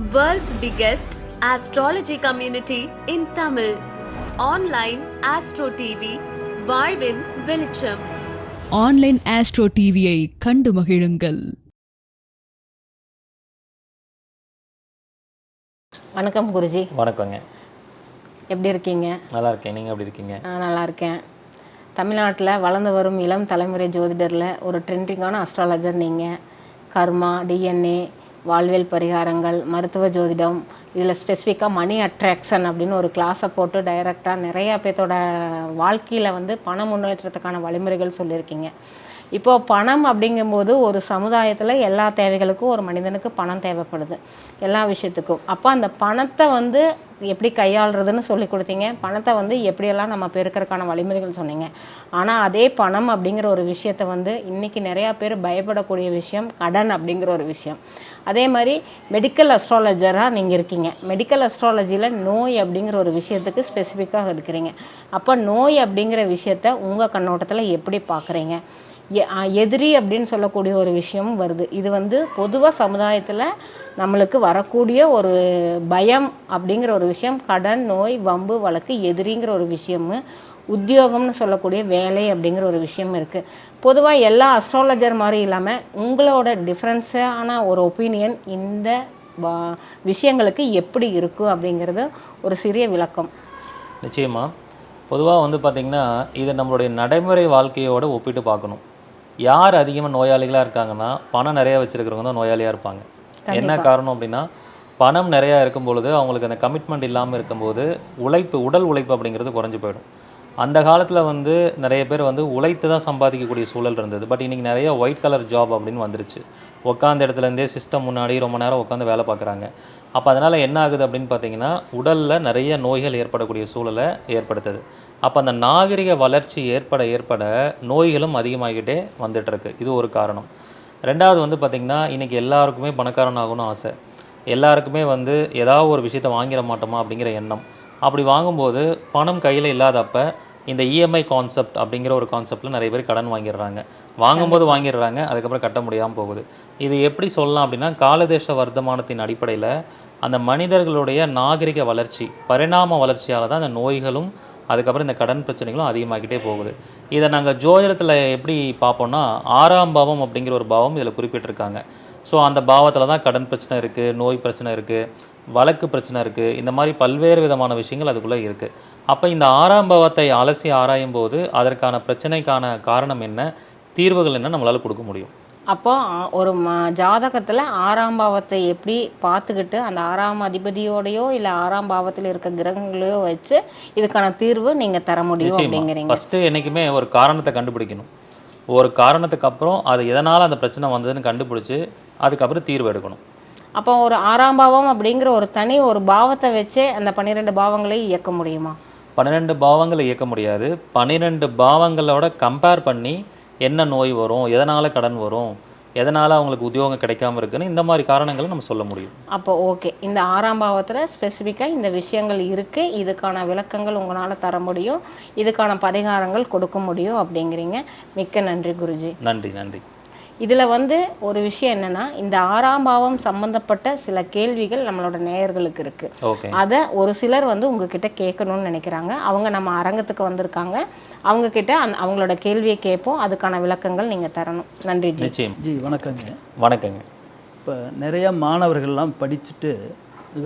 World's biggest astrology community in Tamil. Online Astro TV, வாழ்வின் வெளிச்சம் online astro டிவியை கண்டு மகிழுங்கள். வணக்கம் குருஜி. வணக்கங்க. எப்படி இருக்கீங்க? நல்லா இருக்கேன் நீங்கள் எப்படி இருக்கீங்க? நான் நல்லா இருக்கேன் தமிழ்நாட்டில் வளர்ந்து வரும் இளம் தலைமுறை ஜோதிடரில் ஒரு ட்ரெண்டிங்கான அஸ்ட்ராலஜர் நீங்கள் கர்மா டிஎன்ஏ வாழ்வியல் பரிகாரங்கள் மருத்துவ ஜோதிடம் இதில் ஸ்பெசிஃபிக்காக மணி அட்ராக்ஷன் அப்படின்னு ஒரு கிளாஸை போட்டு டைரெக்டாக நிறையா பேர்த்தோட வாழ்க்கையில் வந்து பண முன்னேற்றத்துக்கான வழிமுறைகள் சொல்லியிருக்கீங்க. இப்போது பணம் அப்படிங்கும்போது ஒரு சமுதாயத்தில் எல்லா தேவைகளுக்கும் ஒரு மனிதனுக்கு பணம் தேவைப்படுது. எல்லா விஷயத்துக்கும். அப்போ அந்த பணத்தை வந்து எப்படி கையாளுறதுன்னு சொல்லி கொடுத்தீங்க. பணத்தை வந்து எப்படியெல்லாம் நம்ம பெருக்கிறதுக்கான வழிமுறைகள் சொன்னீங்க. ஆனால் அதே பணம் அப்படிங்கிற ஒரு விஷயத்தை வந்து இன்றைக்கி நிறையா பேர் பயப்படக்கூடிய விஷயம் கடன் அப்படிங்கிற ஒரு விஷயம். அதே மாதிரி மெடிக்கல் அஸ்ட்ராலஜராக நீங்கள் இருக்கீங்க. மெடிக்கல் அஸ்ட்ராலஜியில் நோய் அப்படிங்கிற ஒரு விஷயத்துக்கு ஸ்பெசிஃபிக்காக இருக்கிறீங்க. அப்போ நோய் அப்படிங்கிற விஷயத்த உங்கள் கண்ணோட்டத்தில் எப்படி பார்க்குறீங்க? எதிரி அப்படின்னு சொல்லக்கூடிய ஒரு விஷயமும் வருது. இது வந்து பொதுவாக சமுதாயத்தில் நம்மளுக்கு வரக்கூடிய ஒரு பயம் அப்படிங்கிற ஒரு விஷயம் கடன் நோய் வம்பு வழக்கு எதிரிங்கிற ஒரு விஷயமு உத்தியோகம்னு சொல்லக்கூடிய வேலை அப்படிங்கிற ஒரு விஷயம் இருக்குது பொதுவாக எல்லா அஸ்ட்ராலஜர் மாதிரி இல்லாமல் உங்களோட டிஃப்ரென்ஸான ஒரு ஒப்பீனியன் இந்த விஷயங்களுக்கு எப்படி இருக்கும் அப்படிங்கிறது ஒரு சிறிய விளக்கம். நிச்சயமாக பொதுவாக வந்து பார்த்திங்கன்னா இது நம்மளுடைய நடைமுறை வாழ்க்கையோடு ஒப்பிட்டு பார்க்கணும். யார் அதிகமாக நோயாளிகளாக இருக்காங்கன்னா பணம் நிறைய வச்சுருக்கிறவங்க தான் நோயாளியாக இருப்பாங்க. என்ன காரணம் அப்படின்னா பணம் நிறையா இருக்கும் பொழுது அவங்களுக்கு அந்த கமிட்மெண்ட் இல்லாமல் இருக்கும்போது உழைப்பு உடல் உழைப்பு அப்படிங்கிறது குறைஞ்சு போயிடும். அந்த காலத்தில் வந்து நிறைய பேர் வந்து உழைத்து தான் சம்பாதிக்கக்கூடிய சூழல் இருந்தது. பட் இன்றைக்கி நிறைய ஒயிட் கலர் ஜாப் அப்படின்னு வந்துருச்சு. உட்காந்த இடத்துலேருந்தே சிஸ்டம் முன்னாடி ரொம்ப நேரம் உட்காந்து வேலை பார்க்குறாங்க. அப்போ அதனால் என்ன ஆகுது அப்படின்னு பார்த்தீங்கன்னா உடலில் நிறைய நோய்கள் ஏற்படக்கூடிய சூழலை ஏற்படுத்துது. அப்போ அந்த நாகரிக வளர்ச்சி ஏற்பட ஏற்பட நோய்களும் அதிகமாகிக்கிட்டே வந்துட்டு இருக்கு இது ஒரு காரணம். ரெண்டாவது வந்து பார்த்திங்கன்னா இன்றைக்கி எல்லாருக்குமே பணக்காரன் ஆகணும்னு ஆசை. எல்லாருக்குமே வந்து ஏதாவது ஒரு விஷயத்தை வாங்கிட மாட்டோமா அப்படிங்கிற எண்ணம். அப்படி வாங்கும்போது பணம் கையில் இல்லாதப்ப இந்த இஎம்ஐ கான்செப்ட் அப்படிங்கிற ஒரு கான்செப்டில் நிறைய பேர் கடன் வாங்கிடுறாங்க. வாங்கும்போது வாங்கிடுறாங்க அதுக்கப்புறம் கட்ட முடியாமல் போகுது. இது எப்படி சொல்லலாம் அப்படின்னா காலதேச வர்த்தமானத்தின் அடிப்படையில் அந்த மனிதர்களுடைய நாகரிக வளர்ச்சி பரிணாம வளர்ச்சியால் தான் அந்த நோய்களும் அதுக்கப்புறம் இந்த கடன் பிரச்சனைகளும் அதிகமாகிட்டே போகுது. இதை நாங்கள் ஜோதிடத்தில் எப்படி பார்ப்போம்னா ஆறாம் பாவம் அப்படிங்கிற ஒரு பாவம் இதில் குறிப்பிட்டிருக்காங்க. ஸோ அந்த பாவத்தில் தான் கடன் பிரச்சனை இருக்குது நோய் பிரச்சனை இருக்குது வழக்கு பிரச்சனை இருக்குது இந்த மாதிரி பல்வேறு விதமான விஷயங்கள் அதுக்குள்ளே இருக்குது அப்போ இந்த ஆறாம் பாவத்தை அலசி ஆராயும் போது அதற்கான பிரச்சனைக்கான காரணம் என்ன தீர்வுகள் என்ன நம்மளால் கொடுக்க முடியும். அப்போ ஆ- ஒரு ம ஜாதகத்தில் ஆறாம் பாவத்தை எப்படி பார்த்துக்கிட்டு அந்த ஆறாம் அதிபதியோடையோ இல்லை ஆறாம் பாவத்தில் இருக்க கிரகங்களையோ வச்சு இதுக்கான தீர்வு நீங்கள் தர முடியும் அப்படிங்கிறீங்க. ஃபஸ்ட்டு என்றைக்குமே ஒரு காரணத்தை கண்டுபிடிக்கணும். ஒரு காரணத்துக்கு அப்புறம் அது எதனால் அந்த பிரச்சனை வந்ததுன்னு கண்டுபிடிச்சி அதுக்கப்புறம் தீர்வு எடுக்கணும். அப்போ ஒரு ஆறாம் பாவம் அப்படிங்கிற ஒரு தனி ஒரு பாவத்தை வச்சே அந்த பன்னிரெண்டு பாவங்களையும் இயக்க முடியுமா? பன்னிரெண்டு பாவங்களை இயக்க முடியாது. பன்னிரெண்டு பாவங்களோட கம்பேர் பண்ணி என்ன நோய் வரும் எதனால் கடன் வரும் எதனால் அவங்களுக்கு உத்தியோகம் கிடைக்காம இருக்குன்னு இந்த மாதிரி காரணங்களை நம்ம சொல்ல முடியும். அப்போ ஓகே இந்த ஆறாம் பாவத்தில் ஸ்பெசிஃபிக்காக இந்த விஷயங்கள் இருக்குது இதுக்கான விளக்கங்கள் உங்களால் தர முடியும் இதுக்கான பரிகாரங்கள் கொடுக்க முடியும் அப்படிங்கிறீங்க. மிக்க நன்றி குருஜி. நன்றி நன்றி. இதில் வந்து ஒரு விஷயம் என்னன்னா இந்த ஆறாம் பாவம் சம்பந்தப்பட்ட சில கேள்விகள் நம்மளோட நேயர்களுக்கு இருக்குது அதை ஒரு சிலர் வந்து உங்ககிட்ட கேட்கணும்னு நினைக்கிறாங்க. அவங்க நம்ம அரங்கத்துக்கு வந்திருக்காங்க. அவங்க கிட்ட அந்த அவங்களோட கேள்வியை கேட்போம். அதுக்கான விளக்கங்கள் நீங்கள் தரணும். நன்றி ஜி. ஜி வணக்கங்க. வணக்கங்க. இப்போ நிறைய மாணவர்கள்லாம் படிச்சுட்டு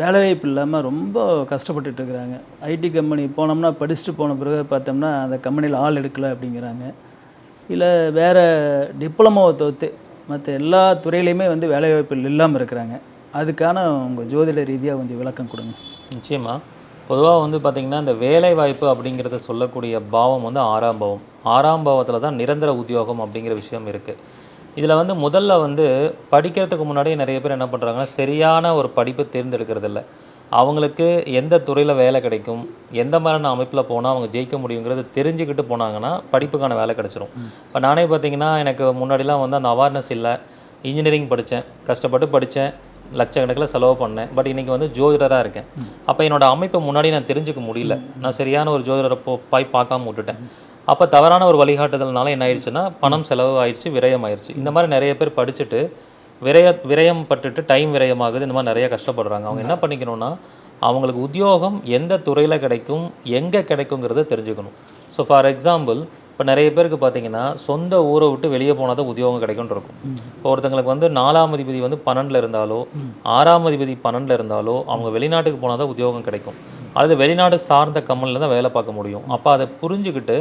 வேலைவாய்ப்பு இல்லாமல் ரொம்ப கஷ்டப்பட்டுட்டு இருக்கிறாங்க. ஐடி கம்பெனி போனோம்னா படிச்சுட்டு போன பிறகு பார்த்தோம்னா அந்த கம்பெனியில் ஆள் எடுக்கலை அப்படிங்கிறாங்க. இல்லை வேறு டிப்ளமோவை தவிர்த்து மற்ற எல்லா துறையிலையுமே வந்து வேலைவாய்ப்பு இல்லாமல் இருக்கிறாங்க. அதுக்கான உங்கள் ஜோதிட ரீதியாக கொஞ்சம் விளக்கம் கொடுங்க. நிச்சயமாக பொதுவாக வந்து பார்த்திங்கன்னா இந்த வேலைவாய்ப்பு அப்படிங்கிறத சொல்லக்கூடிய பாவம் வந்து ஆறாம் பாவம். ஆறாம் பாவத்தில் தான் நிரந்தர உத்தியோகம் அப்படிங்கிற விஷயம் இருக்குது இதில் வந்து முதல்ல வந்து படிக்கிறதுக்கு முன்னாடியே நிறைய பேர் என்ன பண்ணுறாங்கன்னா சரியான ஒரு படிப்பு தேர்ந்தெடுக்கிறதில்ல. அவங்களுக்கு எந்த துறையில் வேலை கிடைக்கும் எந்த மாதிரியான அமைப்பில் போனால் அவங்க ஜெயிக்க முடியுங்கிறது தெரிஞ்சுக்கிட்டு போனாங்கன்னா படிப்புக்கான வேலை கிடைச்சிரும். இப்போ நானே பார்த்தீங்கன்னா எனக்கு முன்னாடிலாம் வந்து அந்த அவேர்னஸ் இல்லை. இன்ஜினியரிங் படித்தேன் கஷ்டப்பட்டு படித்தேன் லட்சக்கணக்கில் செலவு பண்ணேன். பட் இன்றைக்கி வந்து ஜோதிடராக இருக்கேன். அப்போ என்னோட அமைப்பை முன்னாடி நான் தெரிஞ்சுக்க முடியல. நான் சரியான ஒரு ஜோதிடரை போ போய் பார்க்காம விட்டுட்டேன். அப்போ தவறான ஒரு வழிகாட்டுதல்னால என்ன ஆயிடுச்சுன்னா பணம் செலவு ஆயிடுச்சு விரயம் ஆயிடுச்சு. இந்த மாதிரி நிறைய பேர் படிச்சுட்டு விரய விரயம் பட்டுட்டு டைம் விரயமாகுது. இந்த மாதிரி நிறைய கஷ்டப்படுறாங்க. அவங்க என்ன பண்ணிக்கணும்னா அவங்களுக்கு உத்தியோகம் எந்த துறையில் கிடைக்கும் எங்கே கிடைக்குங்கிறத தெரிஞ்சுக்கணும். ஸோ ஃபார் எக்ஸாம்பிள் இப்போ நிறைய பேருக்கு பார்த்தீங்கன்னா சொந்த ஊரை விட்டு வெளியே போனால் தான் உத்தியோகம் கிடைக்கும்னு இருக்கும். இப்போ ஒருத்தங்களுக்கு வந்து நாலாம் அதிபதி வந்து பன்னெண்டில் இருந்தாலோ ஆறாம் அதிபதி பன்னெண்டில் இருந்தாலோ அவங்க வெளிநாட்டுக்கு போனால் தான் உத்தியோகம் கிடைக்கும். அல்லது வெளிநாடு சார்ந்த கம்பெனியில் தான் வேலை பார்க்க முடியும். அப்போ அதை புரிஞ்சுக்கிட்டு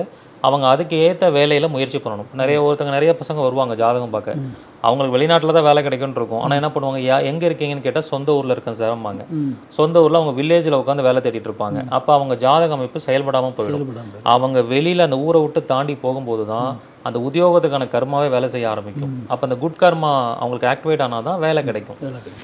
அவங்க அதுக்கு ஏற்ற வேலையில் முயற்சி பண்ணணும். நிறைய ஒருத்தங்க நிறைய பசங்க வருவாங்க ஜாதகம் பார்க்க. அவங்களுக்கு வெளிநாட்டில் தான் வேலை கிடைக்கும்னு இருக்கும். ஆனால் என்ன பண்ணுவாங்க யா எங்கே இருக்கீங்கன்னு கேட்டால் சொந்த ஊரில் இருக்கேன் சார்ம்பாங்க ம். சொந்த ஊரில் அவங்க வில்லேஜில் உட்காந்து வேலை தேடிட்டு இருப்பாங்க. அப்போ அவங்க ஜாதக அமைப்பு செயல்படாமல் போயிடும். அவங்க வெளியில் அந்த ஊரை விட்டு தாண்டி போகும்போது தான் அந்த உத்தியோகத்துக்கான கர்மாவே வேலை செய்ய ஆரம்பிக்கும். அப்போ அந்த குட் கர்மா அவங்களுக்கு ஆக்டிவேட் ஆனால் தான் வேலை கிடைக்கும்.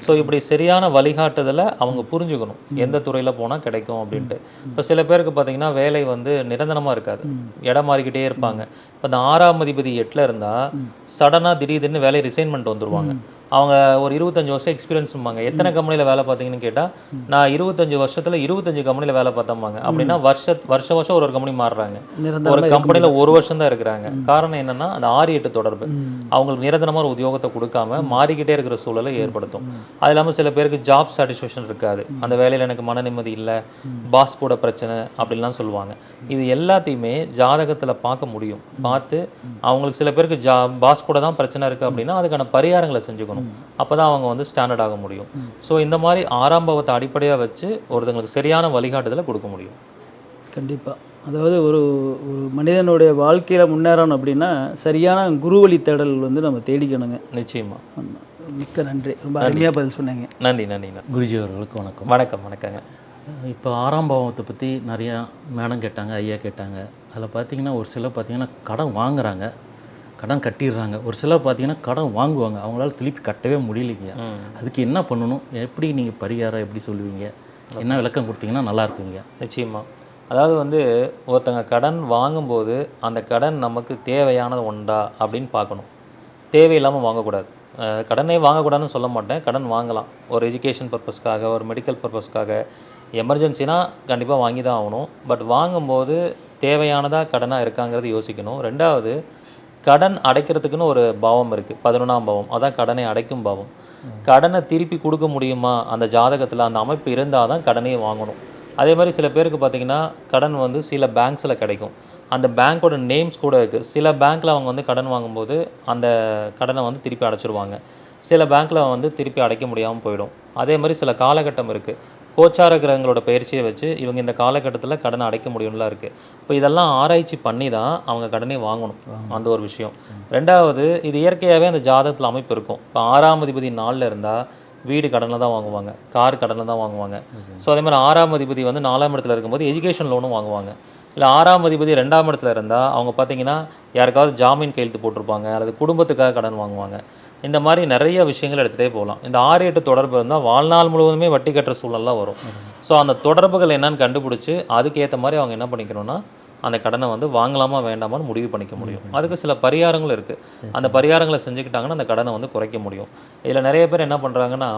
ஸோ இப்படி சரியான வழிகாட்டுதலை அவங்க புரிஞ்சுக்கணும். எந்த துறையில் போனால் கிடைக்கும் அப்படின்ட்டு. இப்போ சில பேருக்கு பார்த்தீங்கன்னா வேலை வந்து நிரந்தரமாக இருக்காது. இடம் மாறிக்கிட்டே இருப்பாங்க. இப்போ இந்த ஆறாம் அதிபதி எட்டில் இருந்தால் சடனாக திடீர்னு வேலையை ரிசைன்மெண்ட் வந்துருவாங்க. அவங்க ஒரு இருபத்தஞ்சு வருஷம் எக்ஸ்பீரியன்ஸ்பாங்க எத்தனை கம்பெனியில் வேலை பார்த்தீங்கன்னு கேட்டால் நான் இருபத்தஞ்சு வருஷத்தில் இருபத்தஞ்சு கம்பெனியில் வேலை பார்த்தம்பாங்க. அப்படின்னா வருஷ வருஷ வருஷம் ஒரு ஒரு கம்பெனி மாறுறாங்க. ஒரு கம்பெனியில் ஒரு வருஷம் தான் இருக்கிறாங்க. காரணம் என்னன்னா அந்த ஆறு எட்டு தொடர்பு. அவங்களுக்கு நிரந்தரமாக ஒரு உத்தியோகத்தை கொடுக்காம மாறிக்கிட்டே இருக்கிற சூழலை ஏற்படுத்தும். அது இல்லாமல் சில பேருக்கு ஜாப் சாட்டிஸ்ஃபேக்ஷன் இருக்காது. அந்த வேலையில் எனக்கு மன நிம்மதி இல்லை பாஸ் கூட பிரச்சனை அப்படின்லாம் சொல்லுவாங்க. இது எல்லாத்தையுமே ஜாதகத்தில் பார்க்க முடியும். பார்த்து அவங்களுக்கு சில பேருக்கு ஜா பாஸ் கூட தான் பிரச்சனை இருக்குது அப்படின்னா அதுக்கான பரிகாரங்களை செஞ்சுக்கணும். அப்போ தான் அவங்க வந்து ஸ்டாண்டர்ட் ஆக முடியும். ஸோ இந்த மாதிரி ஆறாம் பாவத்தை அடிப்படையாக வச்சு ஒருத்தங்களுக்கு சரியான வழிகாட்டுதலை கொடுக்க முடியும். கண்டிப்பாக அதாவது ஒரு ஒரு மனிதனுடைய வாழ்க்கையில் முன்னேறணும் அப்படின்னா சரியான குரு வழி தேடல் வந்து நம்ம தேடிக்கணுங்க. நிச்சயமா. ஆமா. மிக்க நன்றி. ரொம்ப அருமையாக பதில் சொன்னீங்க. நன்றி நன்றி குருஜி அவர்களுக்கு வணக்கம். வணக்கம் வணக்கங்க. இப்போ ஆறாம் பாவத்தை பற்றி நிறையா மேடம் கேட்டாங்க ஐயா கேட்டாங்க. அதில் பார்த்தீங்கன்னா ஒரு சிலர் பார்த்தீங்கன்னா கடன் வாங்குறாங்க. கடன் கட்டிடுறாங்க. ஒரு சிலர் பார்த்தீங்கன்னா கடன் வாங்குவாங்க. அவங்களால திருப்பி கட்டவே முடியலைங்க. அதுக்கு என்ன பண்ணணும்? எப்படி நீங்கள் பரிகாரம் எப்படி சொல்லுவீங்க? என்ன விளக்கம் கொடுத்தீங்கன்னா நல்லா இருக்குங்க. நிச்சயமா. அதாவது வந்து ஒருத்தங்க கடன் வாங்கும்போது அந்த கடன் நமக்கு தேவையானது உண்டா அப்படின்னு பார்க்கணும். தேவையில்லாமல் வாங்கக்கூடாது. கடனே வாங்கக்கூடாதுன்னு சொல்ல மாட்டேன். கடன் வாங்கலாம். ஒரு எஜுகேஷன் பர்பஸ்க்காக ஒரு மெடிக்கல் பர்பஸ்க்காக எமர்ஜென்சினா கண்டிப்பாக வாங்கி தான் ஆகணும். பட் வாங்கும்போது தேவையானதாக கடனாக இருக்காங்கிறது யோசிக்கணும். ரெண்டாவது கடன் அடைக்கிறதுக்குன்னு ஒரு பாவம் இருக்குது பதினொன்றாம் பாவம். அதான் கடனை அடைக்கும் பாவம். கடனை திருப்பி கொடுக்க முடியுமா? அந்த ஜாதகத்தில் அந்த அமைப்பு இருந்தால் தான் கடனையே வாங்கணும். அதே மாதிரி சில பேருக்கு பார்த்தீங்கன்னா கடன் வந்து சில பேங்க்ஸில் கிடைக்கும். அந்த பேங்க்கோட நேம்ஸ் கூட இருக்குது சில பேங்க்கில் அவங்க வந்து கடன் வாங்கும்போது அந்த கடனை வந்து திருப்பி அடைச்சிருவாங்க. சில பேங்க்கில் வந்து திருப்பி அடைக்க முடியாமல் போயிடும். அதே மாதிரி சில காலகட்டம் இருக்குது கோச்சார கிரகங்களோட பயிற்சியை வச்சு இவங்க இந்த காலகட்டத்தில் கடனை அடைக்க முடியும்லாம் இருக்குது இப்போ இதெல்லாம் ஆராய்ச்சி பண்ணி தான் அவங்க கடனே வாங்கணும். அந்த ஒரு விஷயம். ரெண்டாவது இது இயற்கையாகவே அந்த ஜாதகத்தில் அமைப்பு இருக்கும். இப்போ ஆறாம் அதிபதி நாளில் இருந்தால் வீடு கடனில் தான் வாங்குவாங்க. கார் கடனில் தான் வாங்குவாங்க. ஸோ அதே மாதிரி ஆறாம் அதிபதி வந்து நாலாம் இடத்துல இருக்கும்போது எஜுகேஷன் லோனும் வாங்குவாங்க. இல்லை ஆறாம் அதிபதி ரெண்டாம் இடத்துல இருந்தால் அவங்க பார்த்தீங்கன்னா யாருக்காவது ஜாமீன் கையெழுத்து போட்டிருப்பாங்க. அல்லது குடும்பத்துக்காக கடன் வாங்குவாங்க. இந்த மாதிரி நிறைய விஷயங்கள் எடுத்துகிட்டே போகலாம். இந்த ஆறு எட்டு தொடர்பு இருந்தால் வாழ்நாள் முழுவதுமே வட்டி கட்டுற சூழல்லாம் வரும். ஸோ அந்த தொடர்புகள் என்னன்னு கண்டுபிடிச்சி அதுக்கேற்ற மாதிரி அவங்க என்ன பண்ணிக்கணும்னா அந்த கடனை வந்து வாங்கலாமா வேண்டாமான்னு முடிவு பண்ணிக்க முடியும். அதுக்கு சில பரிகாரங்கள் இருக்குது அந்த பரிகாரங்களை செஞ்சுக்கிட்டாங்கன்னா அந்த கடனை வந்து குறைக்க முடியும். இதில் நிறைய பேர் என்ன பண்ணுறாங்கன்னா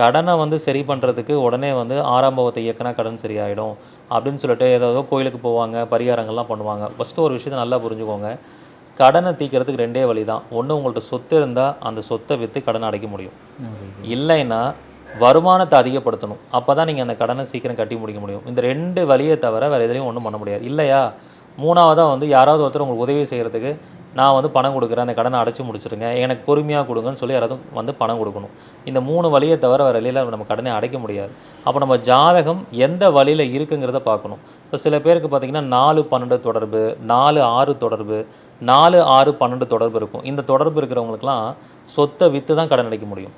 கடனை வந்து சரி பண்ணுறதுக்கு உடனே வந்து ஆறாம் பாவத்தை இயக்கினா கடன் சரியாயிடும் அப்படின்னு சொல்லிட்டு ஏதாவது கோயிலுக்கு போவாங்க பரிகாரங்கள்லாம் பண்ணுவாங்க. ஃபஸ்ட்டு ஒரு விஷயத்தை நல்லா புரிஞ்சுக்கோங்க. கடனை தீர்க்கறதுக்கு ரெண்டே வழி தான் ஒன்று உங்கள்ட்ட சொத்து இருந்தால் அந்த சொத்தை விற்று கடனை அடைக்க முடியும். இல்லைன்னா வருமானத்தை அதிகப்படுத்தணும். அப்போ தான் நீங்கள் அந்த கடனை சீக்கிரம் கட்டி முடிக்க முடியும். இந்த ரெண்டு வழியை தவிர வேறு எதுலையும் ஒன்றும் பண்ண முடியாது. இல்லையா? மூணாவதாக வந்து யாராவது ஒருத்தர் உங்களுக்கு உதவி செய்கிறதுக்கு நான் வந்து பணம் கொடுக்குறேன் அந்த கடனை அடைச்சி முடிச்சிருங்க எனக்கு பொறுமையாக கொடுங்கன்னு சொல்லி யாராவது வந்து பணம் கொடுக்கணும். இந்த மூணு வழியை தவிர வேறு வழியில் நம்ம கடனை அடைக்க முடியாது. அப்போ நம்ம ஜாதகம் எந்த வழியில் இருக்குங்கிறத பார்க்கணும். இப்போ சில பேருக்கு பார்த்தீங்கன்னா நாலு பன்னெண்டு தொடர்பு நாலு ஆறு தொடர்பு நாலு ஆறு பன்னெண்டு தொடர்பு இருக்கும். இந்த தொடர்பு இருக்கிறவங்களுக்குலாம் சொத்தை விற்று தான் கடன் அடைக்க முடியும்.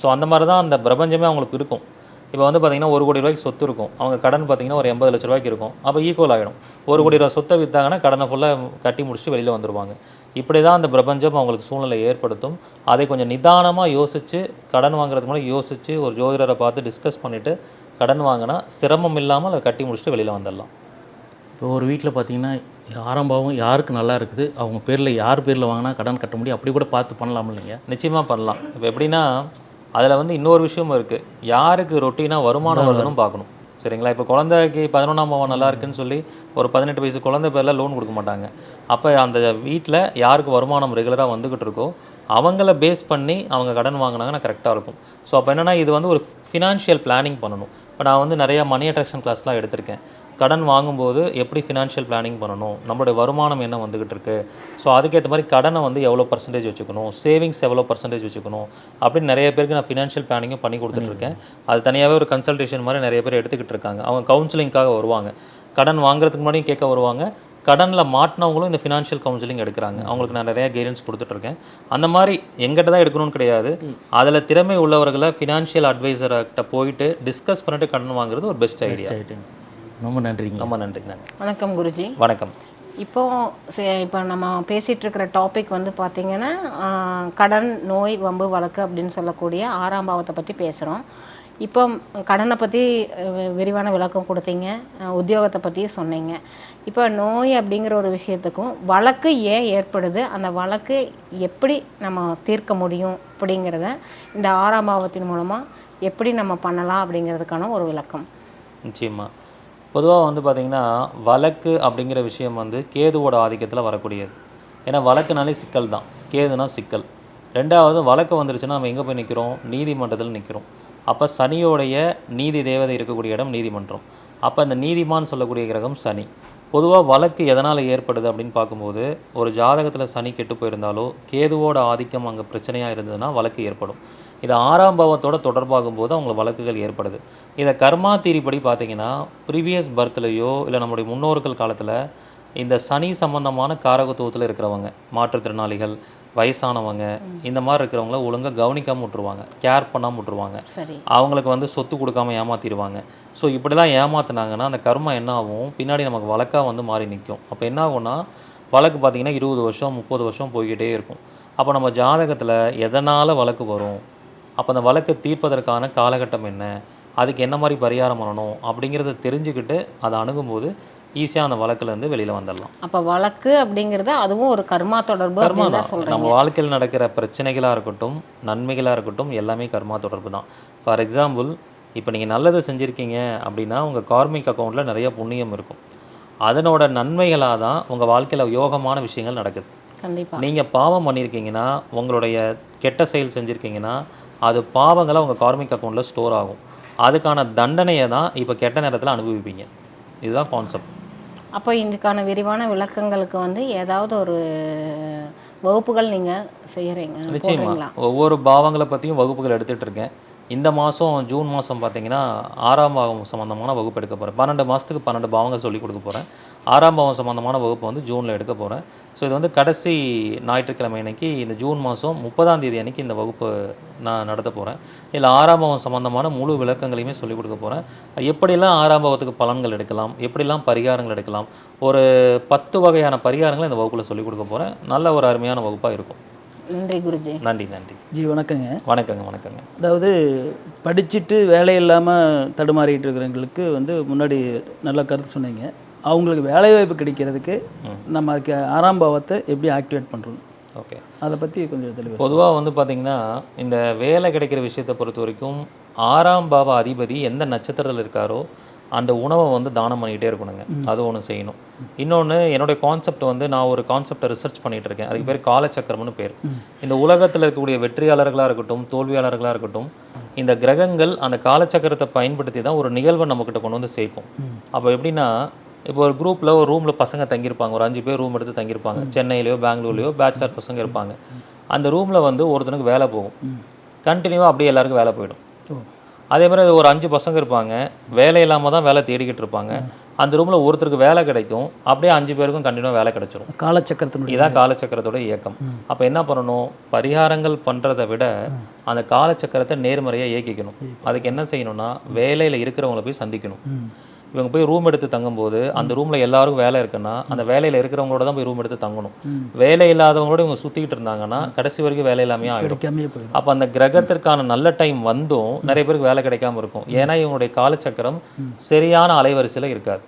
ஸோ அந்த மாதிரி தான் அந்த பிரபஞ்சமே அவங்களுக்கு இருக்கும். இப்போ வந்து பார்த்தீங்கன்னா ஒரு கோடி ரூபாய்க்கு சொத்து இருக்கும். அவங்க கடன் பார்த்தீங்கன்னா ஒரு எண்பது லட்ச ரூபாய்க்கு இருக்கும். அப்போ ஈக்குவல் ஆகிடும். ஒரு கோடி ரூபா சொத்தை விற்றாங்கன்னா கடனை ஃபுல்லாக கட்டி முடிச்சுட்டு வெளியில் வந்துடுவாங்க இப்படி தான் அந்த பிரபஞ்சம் அவங்களுக்கு சூழ்நிலை ஏற்படுத்தும். அதை கொஞ்சம் நிதானமாக யோசித்து கடன் வாங்குறதுக்கு முன்னாடி யோசித்து ஒரு ஜோதிடரை பார்த்து டிஸ்கஸ் பண்ணிவிட்டு கடன் வாங்கினா சிரமம் இல்லாமல் அதை கட்டி முடிச்சுட்டு வெளியில் வந்துடலாம். இப்போ ஒரு வீட்டில் பார்த்தீங்கன்னா ஆறாம் பாவம் யாருக்கு நல்லா இருக்குது? அவங்க பேரில் யார் பேரில் வாங்கினா கடன் கட்ட முடியும்? அப்படி கூட பார்த்து பண்ணலாம் இல்லைங்க? நிச்சயமாக பண்ணலாம். இப்போ எப்படின்னா அதில் வந்து இன்னொரு விஷயமும் இருக்குது யாருக்கு ரொட்டீனாக வருமானம் வருதுன்னு பார்க்கணும். சரிங்களா? இப்போ குழந்தைக்கு பதினொன்றாம் பாவம் நல்லா இருக்குன்னு சொல்லி ஒரு பதினெட்டு வயசு குழந்தை பேரில் லோன் கொடுக்க மாட்டாங்க. அப்போ அந்த வீட்டில் யாருக்கு வருமானம் ரெகுலராக வந்துக்கிட்டு இருக்கோ அவங்கள பேஸ் பண்ணி அவங்க கடன் வாங்கினாங்கன்னா கரெக்டாக இருக்கும். ஸோ அப்போ என்னென்னா இது வந்து ஒரு ஃபினான்ஷியல் பிளானிங் பண்ணணும். இப்போ நான் வந்து நிறையா மணி அட்ராக்ஷன் கிளாஸ்லாம் எடுத்திருக்கேன். கடன் வாங்கும்போது எப்படி ஃபினான்ஷியல் பிளானிங் பண்ணணும்? நம்மளுடைய வருமானம் என்ன வந்துகிட்டு இருக்கு ஸோ அதுக்கேற்ற மாதிரி கடனை வந்து எவ்வளோ பர்சன்டேஜ் வச்சுக்கணும்? சேவிங்ஸ் எவ்வளோ பர்சன்டேஜ் வச்சுக்கணும்? அப்படின்னு நிறைய பேருக்கு நான் ஃபினான்ஷியல் பிளானிங்கும் பண்ணி கொடுத்துட்ருக்கேன் அது தனியாகவே ஒரு கன்சல்டேஷன் மாதிரி நிறைய பேர் எடுத்துக்கிட்டு இருக்காங்க அவங்க கவுன்சிலிங்காக வருவாங்க. கடன் வாங்குறதுக்கு முன்னாடியும் கேட்க வருவாங்க. கடனில் மாட்டினவங்களும் இந்த ஃபினான்ஷியல் கவுன்சிலிங் எடுக்கிறாங்க. அவங்களுக்கு நான் நிறைய கைடன்ஸ் கொடுத்துட்ருக்கேன் அந்த மாதிரி எங்கிட்ட தான் எடுக்கணும்னு கிடையாது. அதில் திறமை உள்ளவர்களை ஃபினான்ஷியல் அட்வைசர்கிட்ட போயிட்டு டிஸ்கஸ் பண்ணிட்டு கடன் வாங்குறது ஒரு பெஸ்ட் ஐடியா ரொம்ப நன்றிங்க. ரொம்ப நன்றி நன்றி. வணக்கம் குருஜி. வணக்கம். இப்போ சே- இப்போ நம்ம பேசிகிட்டு இருக்கிற டாபிக் வந்து பார்த்திங்கன்னா கடன் நோய் வம்பு வழக்கு அப்படின்னு சொல்லக்கூடிய ஆறாம் பாவத்தை பற்றி பேசுகிறோம் இப்போ கடனை பற்றி விரிவான விளக்கம் கொடுத்தீங்க உத்தியோகத்தை பற்றி சொன்னீங்க. இப்போ நோய் அப்படிங்கிற ஒரு விஷயத்துக்கும் வழக்கு ஏன் ஏற்படுது அந்த வழக்கு எப்படி நம்ம தீர்க்க முடியும் அப்படிங்கிறத இந்த ஆறாம் பாவத்தின் மூலமாக எப்படி நம்ம பண்ணலாம் அப்படிங்கிறதுக்கான ஒரு விளக்கம். நிச்சயமா. பொதுவாக வந்து பார்த்திங்கன்னா வழக்கு அப்படிங்கிற விஷயம் வந்து கேதுவோட ஆதிக்கத்தில் வரக்கூடியது. ஏன்னா வழக்குனாலே சிக்கல் தான். கேதுனா சிக்கல். ரெண்டாவது வழக்கு வந்துருச்சுன்னா நம்ம எங்கே போய் நிற்கிறோம் நீதிமன்றத்தில் நிற்கிறோம் அப்போ சனியோடைய நீதி தேவதை இருக்கக்கூடிய இடம் நீதிமன்றம். அப்போ இந்த நீதிமான் சொல்லக்கூடிய கிரகம் சனி. பொதுவாக வழக்கு எதனால் ஏற்படுது அப்படின்னு பார்க்கும்போது ஒரு ஜாதகத்தில் சனி கெட்டு போயிருந்தாலோ கேதுவோட ஆதிக்கம் அங்கே பிரச்சனையாக இருந்ததுன்னா வழக்கு ஏற்படும். இது ஆறாம் பாவத்தோட தொடர்பாகும் போது அவங்களுக்கு வழக்குகள் ஏற்படுது. இதை கர்மா தீரிப்படி பார்த்தீங்கன்னா ப்ரீவியஸ் பர்த்லேயோ இல்லை நம்முடைய முன்னோர்கள் காலத்தில் இந்த சனி சம்பந்தமான காரகத்துவத்தில் இருக்கிறவங்க மாற்றுத்திறனாளிகள் வயசானவங்க இந்த மாதிரி இருக்கிறவங்கள ஒழுங்காக கவனிக்காமல் விட்டுருவாங்க கேர் பண்ணாமல் விட்டுருவாங்க. அவங்களுக்கு வந்து சொத்து கொடுக்காம ஏமாத்திடுவாங்க. ஸோ இப்படிலாம் ஏமாத்துனாங்கன்னா அந்த கர்மா என்ன ஆகும் பின்னாடி நமக்கு வழக்காக வந்து மாறி நிற்கும் அப்போ என்ன ஆகும்னா வழக்கு பார்த்திங்கன்னா இருபது வருஷம் முப்பது வருஷம் போய்கிட்டே இருக்கும். அப்போ நம்ம ஜாதகத்தில் எதனால் வழக்கு வரும்? அப்போ அந்த வழக்கை தீர்ப்பதற்கான காலகட்டம் என்ன? அதுக்கு என்ன மாதிரி பரிகாரம் பண்ணணும்? அப்படிங்கிறத தெரிஞ்சுக்கிட்டு அதை அணுகும்போது ஈஸியாக அந்த வழக்குலேருந்து வெளியில் வந்துடலாம். அப்போ வழக்கு அப்படிங்கிறது அதுவும் ஒரு கர்மா தொடர்பு கர்மா தான் நம்ம வாழ்க்கையில் நடக்கிற பிரச்சனைகளாக இருக்கட்டும் நன்மைகளாக இருக்கட்டும் எல்லாமே கர்மா தொடர்பு தான். ஃபார் எக்ஸாம்பிள் இப்போ நீங்கள் நல்லது செஞ்சுருக்கீங்க அப்படின்னா உங்கள் கார்மிக் அக்கௌண்ட்டில் நிறைய புண்ணியம் இருக்கும். அதனோட நன்மைகளாக தான் உங்கள் வாழ்க்கையில் யோகமான விஷயங்கள் நடக்குது. கண்டிப்பாக நீங்கள் பாவம் பண்ணியிருக்கீங்கன்னா உங்களுடைய கெட்ட செயல் செஞ்சுருக்கீங்கன்னா அது பாவங்களாக உங்கள் கார்மிக் அக்கௌண்ட்டில் ஸ்டோர் ஆகும். அதுக்கான தண்டனையை தான் இப்போ கெட்ட நேரத்தில் அனுபவிப்பீங்க. இதுதான் கான்செப்ட் அப்போ இதுக்கான விரிவான விளக்கங்களுக்கு வந்து ஏதாவது ஒரு வகுப்புகள் நீங்கள் செய்கிறீங்க நிச்சயமா. போடுறீங்களா? ஒவ்வொரு பாவங்களை பற்றியும் வகுப்புகள் எடுத்துகிட்டு இருக்கேன் இந்த மாதம் ஜூன் மாதம் பார்த்தீங்கன்னா ஆறாம் பாவம் சம்மந்தமான வகுப்பு எடுக்க போகிறேன் பன்னெண்டு மாதத்துக்கு பன்னெண்டு பாவங்கள் சொல்லி கொடுக்க போகிறேன் ஆறாம் பாவம் சம்மந்தமான வகுப்பு வந்து ஜூனில் எடுக்க போகிறேன் ஸோ இது வந்து கடைசி ஞாயிற்றுக்கிழமை அன்னைக்கு இந்த ஜூன் மாதம் முப்பதாம் தேதி அன்னைக்கு இந்த வகுப்பு நான் நடத்த போகிறேன் இதில் ஆறாம் பாவம் சம்மந்தமான முழு விளக்கங்களையுமே சொல்லிக் கொடுக்க போகிறேன் எப்படியெல்லாம் ஆறாம் பாவத்துக்கு பலன்கள் எடுக்கலாம் எப்படிலாம் பரிகாரங்கள் எடுக்கலாம் ஒரு பத்து வகையான பரிகாரங்களை இந்த வகுப்பில் சொல்லிக் கொடுக்க போகிறேன் நல்ல ஒரு அருமையான வகுப்பாக இருக்கும். நன்றி குருஜி. நன்றி நன்றி. ஜி வணக்கங்க. வணக்கங்க வணக்கங்க. அதாவது படிச்சுட்டு வேலை இல்லாமல் தடுமாறிட்டு இருக்கிறவங்களுக்கு வந்து முன்னாடி நல்ல கருத்து சொன்னீங்க. அவங்களுக்கு வேலை வாய்ப்பு கிடைக்கிறதுக்கு நம்ம அதுக்கு ஆறாம் பாவத்தை எப்படி ஆக்டிவேட் பண்ணுறோம் ஓகே. அதை பற்றி கொஞ்சம் தெளிவாக பொதுவாக வந்து பார்த்திங்கன்னா இந்த வேலை கிடைக்கிற விஷயத்தை பொறுத்த வரைக்கும் ஆறாம் பாவ அதிபதி எந்த நட்சத்திரத்தில் இருக்காரோ அந்த உணவை வந்து தானம் பண்ணிக்கிட்டே இருக்கணுங்க. அது ஒன்று செய்யணும். இன்னொன்று என்னுடைய கான்செப்ட் வந்து நான் ஒரு கான்செப்டை ரிசர்ச் பண்ணிட்டு இருக்கேன். அதுக்கு பேர் காலச்சக்கரம்னு பேர். இந்த உலகத்தில் இருக்கக்கூடிய வெற்றியாளர்களாக இருக்கட்டும் தோல்வியாளர்களாக இருக்கட்டும் இந்த கிரகங்கள் அந்த காலச்சக்கரத்தை பயன்படுத்தி தான் ஒரு நிகழ்வை நம்மக்கிட்ட கொண்டு வந்து சேர்க்கும். அப்போ எப்படின்னா இப்போ ஒரு குரூப்பில் ஒரு ரூமில் பசங்க தங்கியிருப்பாங்க. ஒரு அஞ்சு பேர் ரூம் எடுத்து தங்கியிருப்பாங்க. சென்னையிலையோ பெங்களூர்லையோ பேச்சுலர் பசங்க இருப்பாங்க. அந்த ரூமில் வந்து ஒருத்தனுக்கு வேலை போகும். கண்டினியூவாக அப்படியே எல்லாருக்கும் வேலை போயிடும். அதே மாதிரி ஒரு அஞ்சு பசங்க இருப்பாங்க. வேலை இல்லாமல் தான் வேலை தேடிக்கிட்டு இருப்பாங்க. அந்த ரூமில் ஒருத்தருக்கு வேலை கிடைக்கும். அப்படியே அஞ்சு பேருக்கும் கண்டினியூவாக வேலை கிடைச்சிரும். காலச்சக்கரத்தினுடைய இதுதான் காலச்சக்கரத்தோட இயக்கம். அப்போ என்ன பண்ணணும்? பரிகாரங்கள் பண்ணுறதை விட அந்த காலச்சக்கரத்தை நேர்மறையாக இயக்கிக்கணும். அதுக்கு என்ன செய்யணும்னா வேலையில் இருக்கிறவங்கள போய் சந்திக்கணும். இவங்க போய் ரூம் எடுத்து தங்கும்போது அந்த ரூமில் எல்லாருக்கும் வேலை இருக்குன்னா அந்த வேலையில் இருக்கிறவங்களோட தான் போய் ரூம் எடுத்து தங்கணும். வேலை இல்லாதவங்களோட இவங்க சுற்றிக்கிட்டு இருந்தாங்கன்னா கடைசி வரைக்கும் வேலை இல்லாமையே ஆகிடும் அப்போ அந்த கிரகத்திற்கான நல்ல டைம் வந்தும் நிறைய பேருக்கு வேலை கிடைக்காம இருக்கும். ஏன்னா இவங்களுடைய காலச்சக்கரம் சரியான அலைவரிசையில் இருக்காது.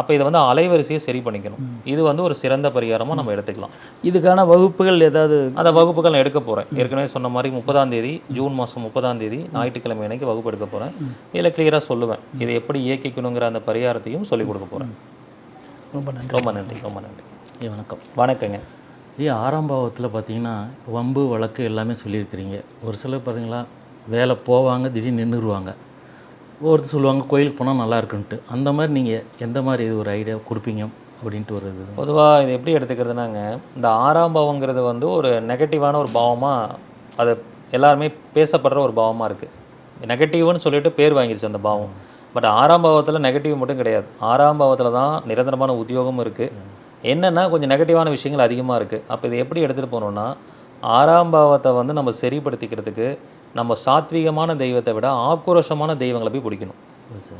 அப்போ இதை வந்து அலைவரிசையை சரி பண்ணிக்கணும். இது வந்து ஒரு சிறந்த பரிகாரமாக நம்ம எடுத்துக்கலாம். இதுக்கான வகுப்புகள் ஏதாவது? அந்த வகுப்புகள் நான் எடுக்க போகிறேன் ஏற்கனவே சொன்ன மாதிரி முப்பதாம் தேதி ஜூன் மாதம் முப்பதாம் தேதி ஞாயிற்றுக்கிழமை அன்னைக்கு வகுப்பு எடுக்க போகிறேன் இதில் கிளியராக சொல்லுவேன். இதை எப்படி இயக்கிக்கணுங்கிற அந்த பரிகாரத்தையும் சொல்லிக் கொடுக்க போகிறேன் ரொம்ப நன்றி. ரொம்ப நன்றி ரொம்ப நன்றி. வணக்கம். வணக்கங்க. இதே ஆறாம் பாவத்தில் பார்த்தீங்கன்னா வம்பு வழக்கு எல்லாமே சொல்லியிருக்கிறீங்க. ஒரு சிலர் பார்த்தீங்களா வேலை போவாங்க திடீர்னு நின்றுருவாங்க. ஒருத்தர் சொல்லுவாங்க கோயிலுக்கு போனால் நல்லா இருக்குன்ட்டு. அந்த மாதிரி நீங்கள் எந்த மாதிரி ஒரு ஐடியா கொடுப்பீங்க அப்படின்ட்டு ஒரு இது? பொதுவாக இது எப்படி எடுத்துக்கிறதுனாங்க இந்த ஆறாம் பாவங்கிறது வந்து ஒரு நெகட்டிவான ஒரு பாவமாக அது எல்லாருமே பேசப்படுற ஒரு பாவமாக இருக்குது நெகட்டிவ்னு சொல்லிட்டு பேர் வாங்கிருச்சு அந்த பாவம். பட் ஆறாம் பாவத்தில் நெகட்டிவ் மட்டும் கிடையாது. ஆறாம் பாவத்தில் தான் நிரந்தரமான உத்தியோகமும் இருக்குது என்னென்னா கொஞ்சம் நெகட்டிவான விஷயங்கள் அதிகமாக இருக்குது அப்போ இதை எப்படி எடுத்துகிட்டு போகணுன்னா ஆறாம் பாவத்தை வந்து நம்ம சரிப்படுத்திக்கிறதுக்கு நம்ம சாத்வீகமான தெய்வத்தை விட ஆக்ரோஷமான தெய்வங்களை போய் பிடிக்கணும்.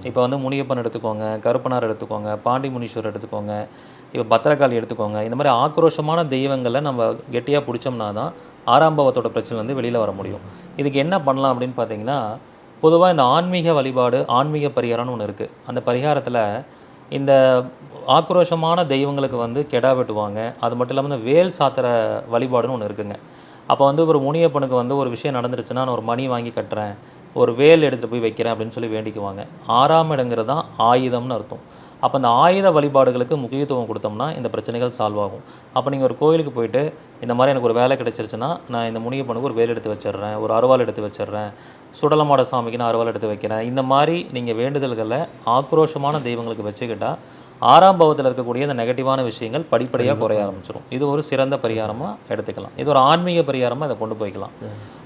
இப்போ வந்து முனியப்பன் எடுத்துக்கோங்க கருப்பனார் எடுத்துக்கோங்க பாண்டி முனீஸ்வரர் எடுத்துக்கோங்க இப்போ பத்திரகாளி எடுத்துக்கோங்க. இந்த மாதிரி ஆக்ரோஷமான தெய்வங்களை நம்ம கெட்டியாக பிடிச்சோம்னா தான் ஆறாம் பாவத்தோட வந்து வெளியில் வர முடியும். இதுக்கு என்ன பண்ணலாம் அப்படின்னு பார்த்தீங்கன்னா பொதுவாக இந்த ஆன்மீக வழிபாடு ஆன்மீக பரிகாரம்னு ஒன்று இருக்குது அந்த பரிகாரத்தில் இந்த ஆக்ரோஷமான தெய்வங்களுக்கு வந்து கெடா வெட்டுவாங்க. அது மட்டும் இல்லாமல் இந்த வேல் சாத்திர வழிபாடுன்னு ஒன்று இருக்குங்க. அப்போ வந்து ஒரு முனியப்பனுக்கு வந்து ஒரு விஷயம் நடந்துருச்சுன்னா நான் ஒரு மணி வாங்கி கட்டுறேன். ஒரு வேல் எடுத்துகிட்டு போய் வைக்கிறேன் அப்படின்னு சொல்லி வேண்டிக்குவாங்க. ஆறாம் இடங்கிறது தான் ஆயுதம்னு அர்த்தம். அப்போ அந்த ஆயுத வழிபாடுகளுக்கு முக்கியத்துவம் கொடுத்தோம்னா இந்த பிரச்சனைகள் சால்வ் ஆகும். அப்போ நீங்கள் ஒரு கோயிலுக்கு போயிட்டு இந்த மாதிரி எனக்கு ஒரு வேலை கிடைச்சிருச்சுன்னா நான் இந்த முனியப்பனுக்கு ஒரு வேல் எடுத்து வச்சிடுறேன் ஒரு அருவாள் எடுத்து வச்சிடுறேன் சுடலமாட சாமிக்கு நான் அருவாள் எடுத்து வைக்கிறேன். இந்த மாதிரி நீங்கள் வேண்டுதல்களை ஆக்ரோஷமான தெய்வங்களுக்கு வச்சுக்கிட்டால் ஆறாம் பாவத்தில் இருக்கக்கூடிய இந்த நெகட்டிவான விஷயங்கள் படிப்படியாக குறைய ஆரம்பிச்சிடும் இது ஒரு சிறந்த பரிகாரமாக எடுத்துக்கலாம். இது ஒரு ஆன்மீக பரிகாரமாக இதை கொண்டு போய்க்கலாம்.